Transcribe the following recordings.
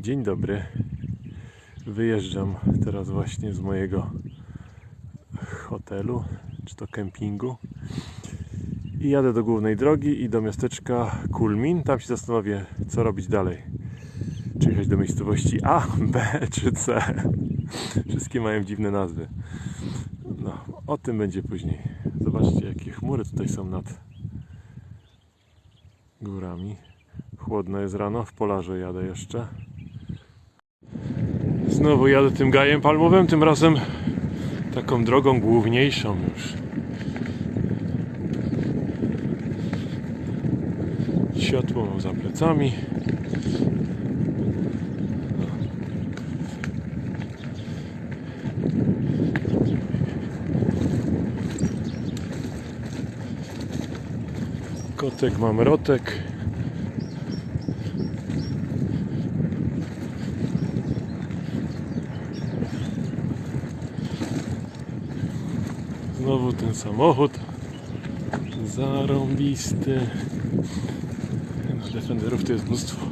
Dzień dobry. Wyjeżdżam teraz właśnie z mojego hotelu, czy to kempingu. I jadę do głównej drogi i do miasteczka Kulmin. Tam się zastanowię, co robić dalej. Czy jechać do miejscowości A, B czy C. Wszystkie mają dziwne nazwy. No, o tym będzie później. Zobaczcie, jakie chmury tutaj są nad górami. Chłodno jest rano, w polarze jadę jeszcze. Znowu jadę tym gajem palmowym, tym razem taką drogą główniejszą już. Światło za plecami. Kotek mam rotek. Znowu ten samochód. Zarąbisty. No, Defenderów to jest mnóstwo.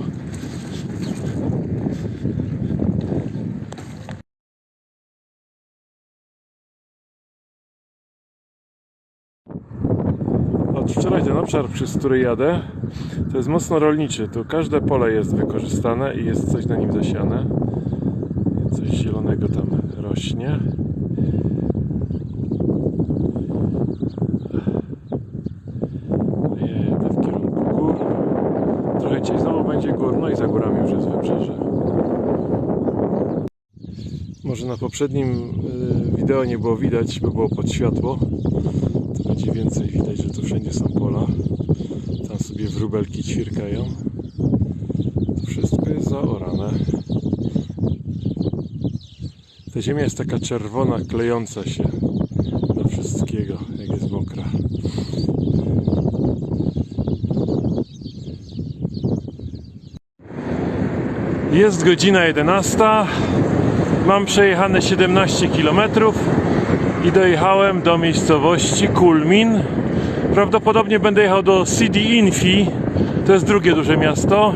Od wczoraj ten obszar, przez który jadę, to jest mocno rolniczy. Tu każde pole jest wykorzystane i jest coś na nim zasiane. Coś zielonego tam rośnie. Jedę w kierunku gór. Trochę dzisiaj znowu będzie gór, no i za górami już jest wybrzeże. Może na poprzednim y, wideo nie było widać, bo było pod światło. To będzie więcej widać, że tu wszędzie są pola. Tam sobie wróbelki ćwirkają. To wszystko jest zaorane. Ta ziemia jest taka czerwona, klejąca się do wszystkiego, jak jest mokra. Jest godzina 11. Mam przejechane 17 km i dojechałem do miejscowości Kulmin. Prawdopodobnie będę jechał do Sidi Infi. To jest drugie duże miasto.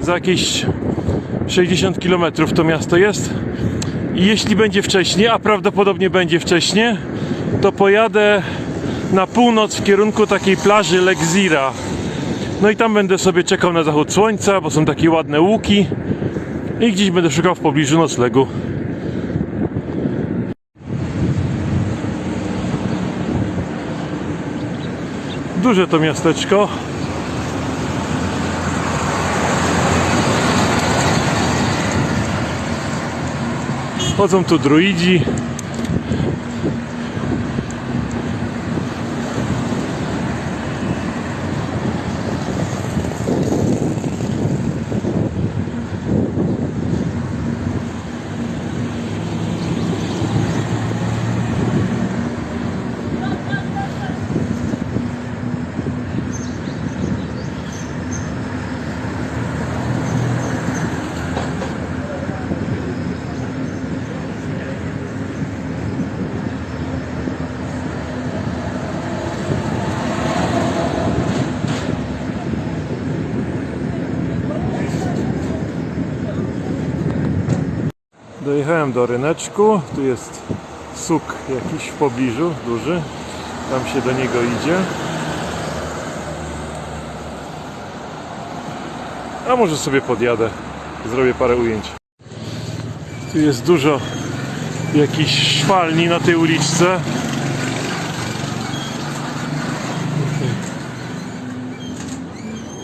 Za jakieś 60 km to miasto jest. I jeśli będzie wcześniej, a prawdopodobnie będzie wcześniej, to pojadę na północ w kierunku takiej plaży Lexira. No i tam będę sobie czekał na zachód słońca, bo są takie ładne łuki. I gdzieś będę szukał w pobliżu noclegu. Duże to miasteczko. Chodzą tu druidzi. Dojechałem do ryneczku. Tu jest suk jakiś w pobliżu, duży. Tam się do niego idzie. A może sobie podjadę. Zrobię parę ujęć. Tu jest dużo jakichś szwalni na tej uliczce.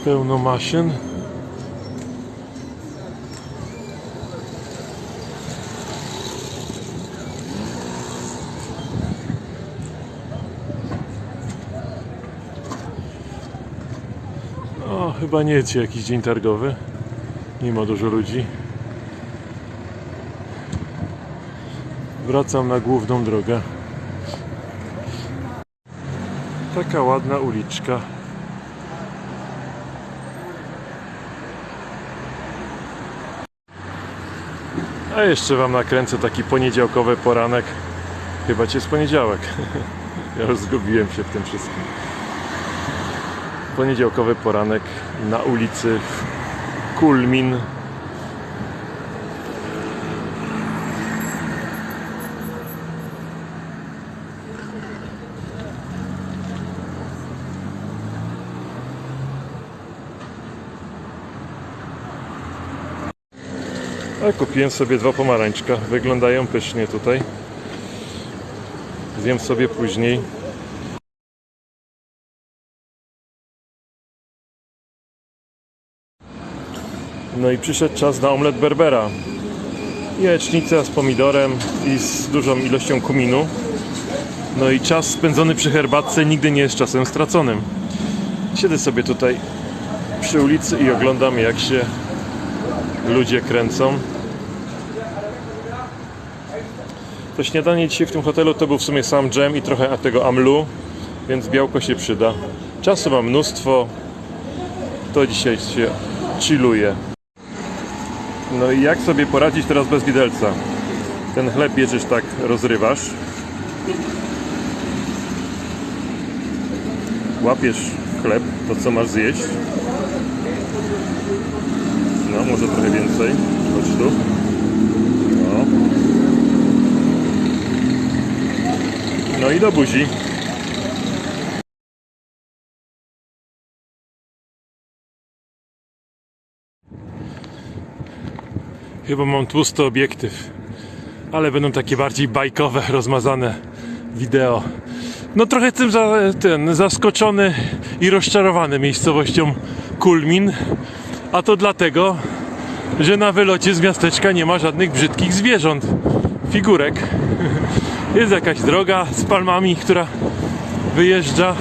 Pełno maszyn. O, chyba nie jest jakiś dzień targowy. Nie ma dużo ludzi. Wracam na główną drogę. Taka ładna uliczka. A jeszcze Wam nakręcę taki poniedziałkowy poranek. Chyba Cię jest poniedziałek. Ja już zgubiłem się w tym wszystkim poniedziałkowy poranek na ulicy Kulmin. A kupiłem sobie dwa pomarańczka. Wyglądają pysznie tutaj. Zjem sobie później. No i przyszedł czas na omlet berbera. Jajecznica z pomidorem i z dużą ilością kuminu. No i czas spędzony przy herbatce nigdy nie jest czasem straconym. Siedzę sobie tutaj przy ulicy i oglądam jak się ludzie kręcą. To śniadanie dzisiaj w tym hotelu to był w sumie sam dżem i trochę tego amlu, więc białko się przyda. Czasu mam mnóstwo, to dzisiaj się chilluje. No i jak sobie poradzić teraz bez widelca? Ten chleb bierzesz tak, rozrywasz. Łapiesz chleb, to co masz zjeść. No, może trochę więcej. Chodź tu. No. No i do buzi. Chyba mam tłusty obiektyw, ale będą takie bardziej bajkowe, rozmazane wideo. No trochę jestem za, ten, zaskoczony i rozczarowany miejscowością Kulmin, a to dlatego, że na wylocie z miasteczka nie ma żadnych brzydkich zwierząt, figurek. Jest jakaś droga z palmami, która wyjeżdża,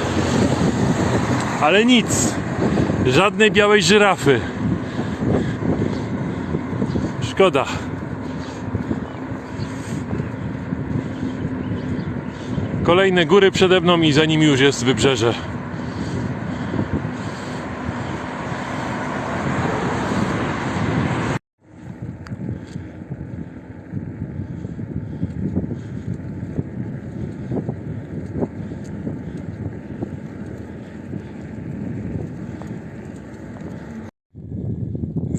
ale nic. Żadnej białej żyrafy. Szkoda. Kolejne góry przede mną i za nimi już jest wybrzeże.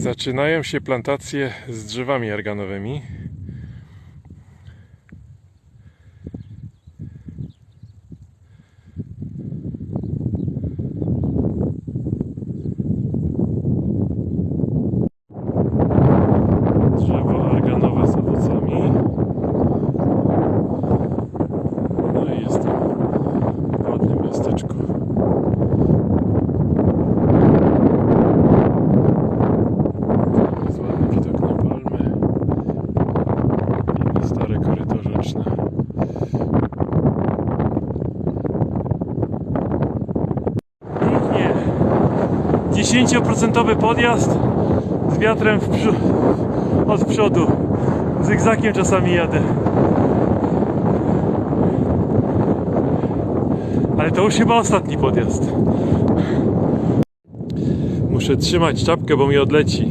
Zaczynają się plantacje z drzewami arganowymi. Drzewo arganowe z owocami. No i jestem w ładnym miasteczku. Jest ładny widok na palmy i na stare koryto rzeczne. Pięknie. 10% podjazd z wiatrem w od przodu. Zygzakiem czasami jadę. Ale to już chyba ostatni podjazd. Muszę trzymać czapkę, bo mi odleci.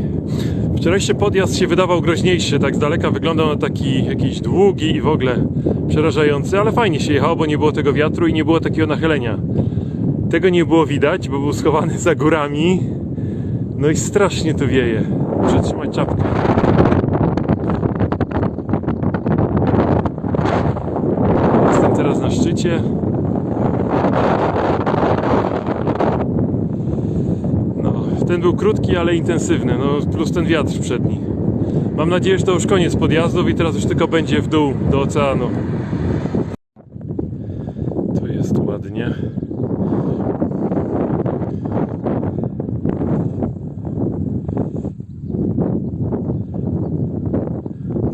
Wczorajszy podjazd się wydawał groźniejszy, tak z daleka wyglądał na taki jakiś długi i w ogóle przerażający, ale fajnie się jechało, bo nie było tego wiatru i nie było takiego nachylenia. Tego nie było widać, bo był schowany za górami. No i strasznie tu wieje. Muszę trzymać czapkę. Jestem teraz na szczycie. No, ten był krótki, ale intensywny, no plus ten wiatr przedni. Mam nadzieję, że to już koniec podjazdów i teraz już tylko będzie w dół do oceanu. Tu jest ładnie.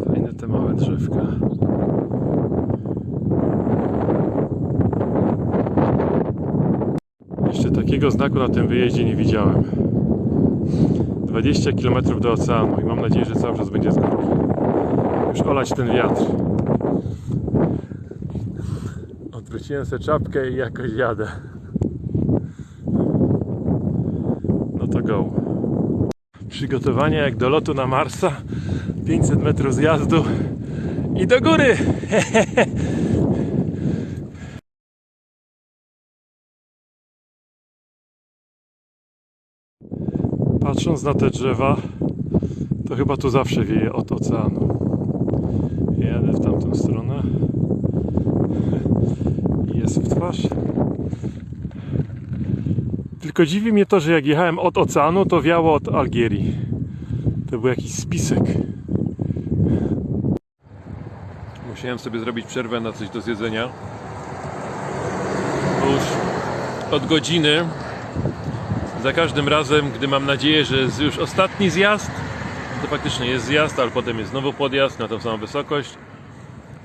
Fajne te małe drzewka. Jeszcze takiego znaku na tym wyjeździe nie widziałem. 20 km do oceanu i mam nadzieję, że cały czas będzie z górki. Już olać ten wiatr. Odwróciłem sobie czapkę i jakoś jadę. No to go. Przygotowania jak do lotu na Marsa. 500 metrów zjazdu i do góry. Patrząc na te drzewa, to chyba tu zawsze wieje od oceanu. Jadę w tamtą stronę. I Jest w twarz. Tylko dziwi mnie to, że jak jechałem od oceanu, to wiało od Algierii. To był jakiś spisek. Musiałem sobie zrobić przerwę na coś do zjedzenia. Już od godziny za każdym razem, gdy mam nadzieję, że jest już ostatni zjazd, to faktycznie jest zjazd, ale potem jest znowu podjazd na tą samą wysokość.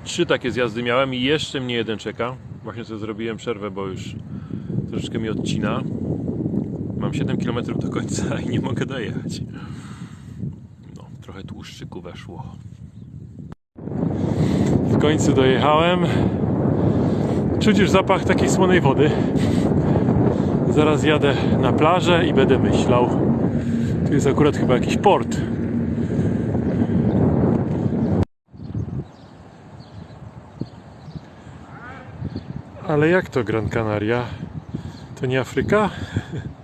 Trzy takie zjazdy miałem i jeszcze mnie jeden czeka. Właśnie sobie zrobiłem przerwę, bo już troszeczkę mi odcina. Mam 7 km do końca i nie mogę dojechać. No, trochę tłuszczyku weszło. W końcu dojechałem. Czuć już zapach takiej słonej wody. Zaraz jadę na plażę i będę myślał. Tu jest akurat chyba jakiś port. Ale jak to Gran Canaria? To nie Afryka?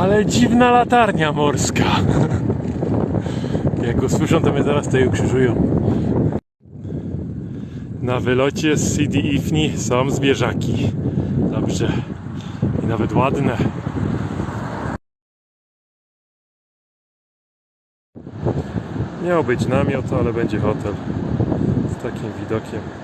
Ale dziwna latarnia morska. Jak go słyszą, to mnie zaraz tutaj ukrzyżują. Na wylocie z CD Ifni są zwierzaki. Dobrze. I nawet ładne. Miał być namiot, ale będzie hotel z takim widokiem.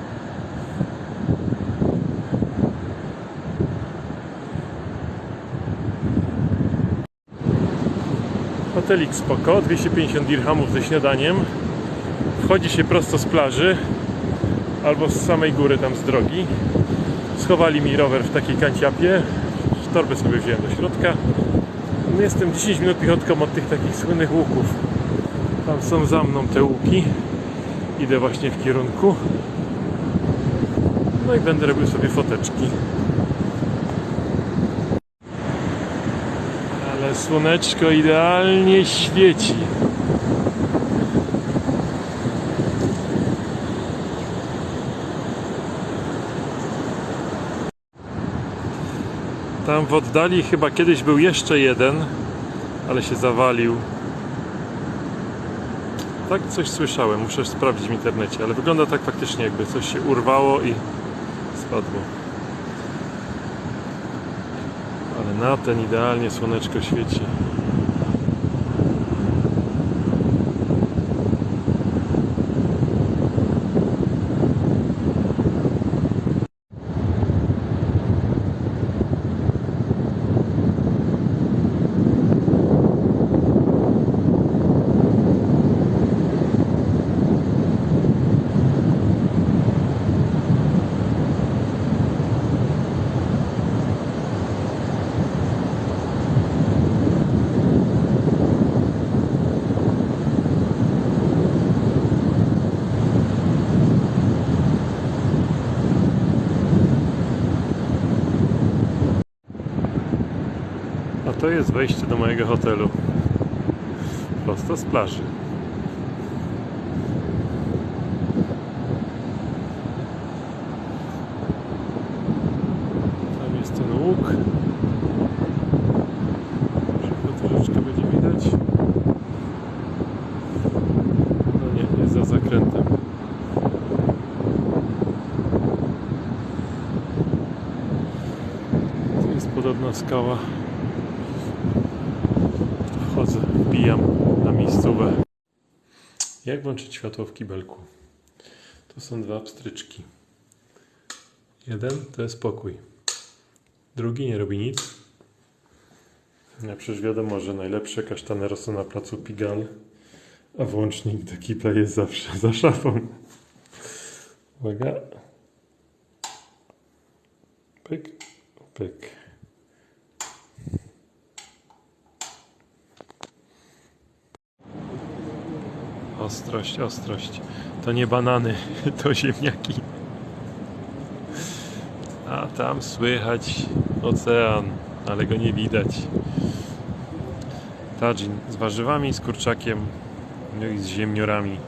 Hotelik spoko, 250 dirhamów ze śniadaniem. Wchodzi się prosto z plaży albo z samej góry tam z drogi. Schowali mi rower w takiej kanciapie. Torbę sobie wziąłem do środka. No, Jestem 10 minut piechotką od tych takich słynnych łuków. Tam są za mną te łuki. Idę właśnie w kierunku. No i będę robił sobie foteczki. Ale słoneczko idealnie świeci. Tam w oddali chyba kiedyś był jeszcze jeden, ale się zawalił. Tak coś słyszałem, muszę sprawdzić w internecie, ale wygląda tak faktycznie jakby coś się urwało i spadło. Na ten idealnie słoneczko świeci. To jest wejście do mojego hotelu. Prosto z plaży. Tam jest ten łuk. Może troszeczkę będzie widać. No nie, jest za zakrętem. Jest podobna skała. Jak włączyć światło w kibelku? To są dwa pstryczki. Jeden to jest pokój. Drugi nie robi nic. Ja przecież wiadomo, że najlepsze kasztany rosną na placu Pigal, a włącznik do kibla jest zawsze za szafą. Uwaga. Pyk, pyk. Ostrość, ostrość. To nie banany, to ziemniaki. A tam słychać ocean, ale go nie widać. Tadżin z warzywami, z kurczakiem, no i z ziemniorami.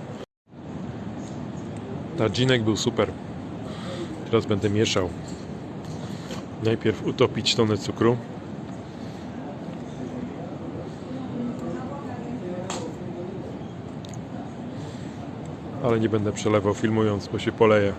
Tadżynek był super. Teraz będę mieszał. Najpierw utopić tonę cukru. Ale nie będę przelewał filmując, bo się poleje.